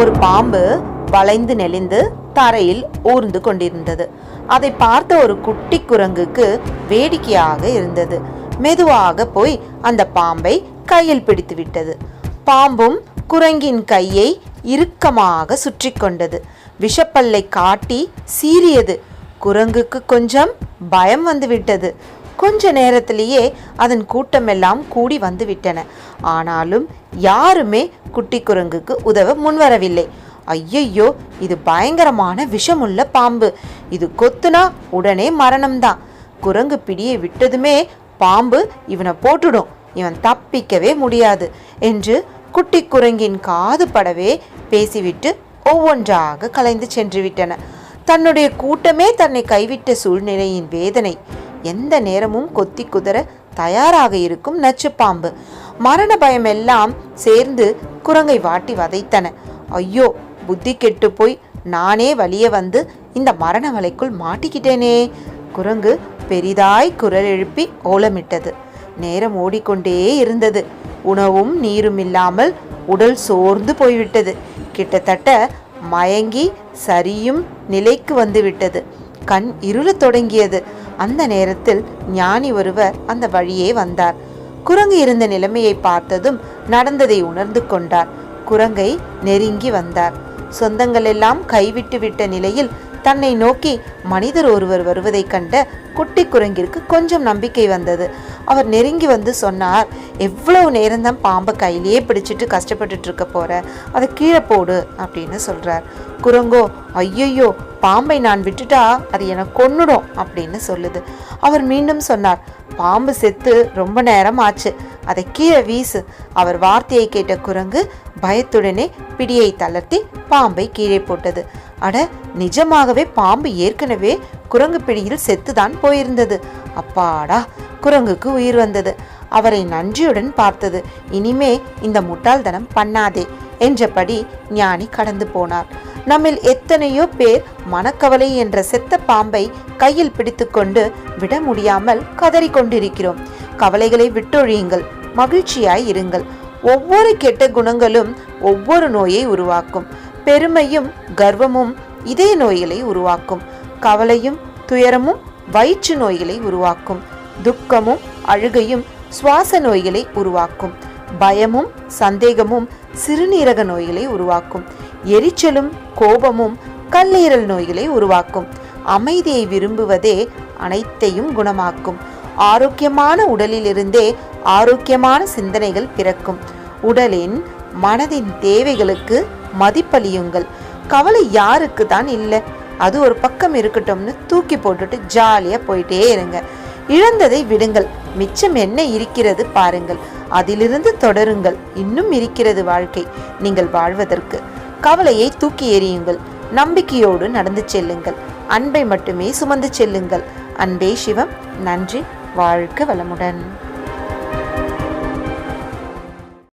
ஒரு பாம்பு வளைந்து நெளிந்து தரையில் ஊர்ந்து கொண்டிருந்தது. அதை பார்த்த ஒரு குட்டி குரங்குக்கு வேடிக்கையாக இருந்தது. மெதுவாக போய் அந்த பாம்பை கையில் பிடித்து விட்டது. பாம்பும் குரங்கின் கையை இறுக்கமாக சுற்றி கொண்டது. விஷப்பல்லை காட்டி சீறியது. குரங்குக்கு கொஞ்சம் பயம் வந்துவிட்டது கொஞ்ச நேரத்திலேயே அதன் கூட்டமெல்லாம் கூடி வந்து விட்டன ஆனாலும் யாருமே குட்டி குரங்குக்கு உதவ முன்வரவில்லை. ஐயையோ இது பயங்கரமான விஷமுள்ள பாம்பு. இது கொத்துனா உடனே மரணம்தான். குரங்கு பிடியை விட்டதுமே பாம்பு இவனை போட்டுடும். இவன் தப்பிக்கவே முடியாது என்று குட்டி குரங்கின் காது படவே பேசிவிட்டு ஒவ்வொன்றாக கலைந்து சென்று விட்டன தன்னுடைய கூட்டமே தன்னை கைவிட்ட சூழ்நிலையின் வேதனை. எந்த நேரமும் கொத்தி குதற தயாராக இருக்கும் நச்சுப்பாம்பு. மரண பயம் எல்லாம் சேர்ந்து குரங்கை வாட்டி வதைத்தன. ஐயோ புத்தி கெட்டு போய் நானே வழியே வந்து இந்த மரண வலைக்குள் மாட்டிக்கிட்டேனே. குரங்கு பெரிதாய் குரல் எழுப்பி ஓலமிட்டது. நேரம் ஓடிக்கொண்டே இருந்தது. உணவும் நீரும் இல்லாமல் உடல் சோர்ந்து போய்விட்டது. கிட்டத்தட்ட மயங்கி சரியும் நிலைக்கு வந்துவிட்டது. கண் இருள தொடங்கியது. அந்த நேரத்தில் ஞானி ஒருவர் அந்த வழியே வந்தார். குரங்கு இருந்த நிலைமையை பார்த்ததும் நடந்ததை உணர்ந்து கொண்டார். குரங்கை நெருங்கி வந்தார். சொந்தங்களெல்லாம் கைவிட்டு விட்ட நிலையில் தன்னை நோக்கி மனிதர் ஒருவர் வருவதைக் கண்ட குட்டி குரங்கிற்கு கொஞ்சம் நம்பிக்கை வந்தது. அவர் நெருங்கி வந்து சொன்னார் எவ்வளவு நேரம்தான் பாம்பை கையிலேயே பிடிச்சிட்டு கஷ்டப்பட்டுட்டு இருக்க போற? அதை கீழே போடு அப்படின்னு சொல்றார். குரங்கோ ஐயையோ பாம்பை நான் விட்டுட்டா அது என்னை கொன்னுடும் அப்படின்னு சொல்லுது. அவர் மீண்டும் சொன்னார் பாம்பு செத்து ரொம்ப நேரம் ஆச்சு அதை கீழே வீசு அவர் வார்த்தையை கேட்ட குரங்கு பயத்துடனே பிடியை தளர்த்தி பாம்பை கீழே போட்டது. அட நிஜமாகவே பாம்பு ஏற்கனவே குரங்கு பிடியில் செத்துதான் போயிருந்தது. அப்பாடா குரங்குக்கு உயிர் வந்தது. அவரை நன்றியுடன் பார்த்தது. இனிமே இந்த முட்டாள்தனம் பண்ணாதே என்றபடி ஞானி கடந்து போனார். நம்மில் எத்தனையோ பேர் மனக்கவலை என்ற செத்த பாம்பை கையில் பிடித்துக்கொண்டு விட முடியாமல் கதறி கொண்டிருக்கிறோம் கவலைகளை விட்டொழியுங்கள் மகிழ்ச்சியாய் இருங்கள். ஒவ்வொரு கெட்ட குணங்களும் ஒவ்வொரு நோயை உருவாக்கும். பெருமையும் கர்வமும் இதய நோய்களை உருவாக்கும். கவலையும் துயரமும் வயிற்று நோய்களை உருவாக்கும். துக்கமும் அழுகையும் சுவாச நோய்களை உருவாக்கும். பயமும் சந்தேகமும் சிறுநீரக நோய்களை உருவாக்கும். எரிச்சலும் கோபமும் கல்லீரல் நோய்களை உருவாக்கும். அமைதியை விரும்புவதே அனைத்தையும் குணமாக்கும். ஆரோக்கியமான உடலிலிருந்தே ஆரோக்கியமான சிந்தனைகள் பிறக்கும். உடலின் மனதின் தேவைகளுக்கு மதிப்பளியுங்கள். கவலை யாருக்கு தான் இல்லை. அது ஒரு பக்கம் இருக்கட்டும்னு தூக்கி போட்டுட்டு ஜாலியாக போயிட்டே இருங்க. இழந்ததை விடுங்கள். மிச்சம் என்ன இருக்கிறது பாருங்கள். அதிலிருந்து தொடருங்கள். இன்னும் இருக்கிறது வாழ்க்கை. நீங்கள் வாழ்வதற்கு. கவலையை தூக்கி எறியுங்கள். நம்பிக்கையோடு நடந்து செல்லுங்கள். அன்பை மட்டுமே சுமந்து செல்லுங்கள். அன்பே சிவம். நன்றி. வாழ்க வளமுடன்.